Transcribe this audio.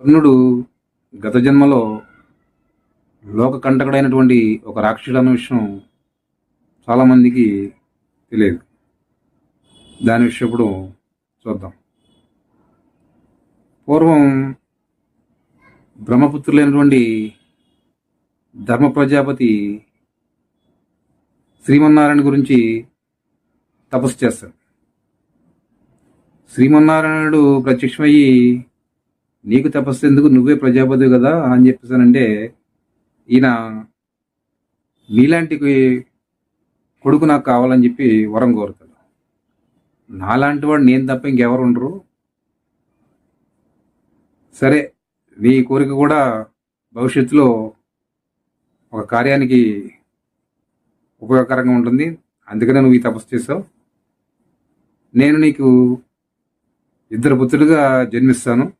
కర్ణుడు గత జన్మలో లోక కంటకుడైనటువంటి ఒక రాక్షసుడు అన్న విషయం చాలామందికి తెలియదు. దాని విషయం ఇప్పుడు చూద్దాం. పూర్వం బ్రహ్మపుత్రులైనటువంటి ధర్మ ప్రజాపతి శ్రీమన్నారాయణ గురించి తపస్సు చేస్తాడు శ్రీమన్నారాయణుడు ప్రత్యక్షమయ్యి నీకు తపస్సు ఎందుకు? నువ్వే ప్రజాపతి కదా అని చెప్పేసానంటే ఈయన నీలాంటి కొడుకు నాకు కావాలని చెప్పి వరం కోరుతాడు. నాలాంటి వాడు నేను తప్ప ఇంకెవరు ఉండరు. సరే నీ కోరిక కూడా భవిష్యత్తులో ఒక కార్యానికి ఉపయోగకరంగా ఉంటుంది. అందుకనే నువ్వు ఈ తపస్సు చేసావు నేను నీకు ఇద్దరు పుత్రులుగా జన్మిస్తాను.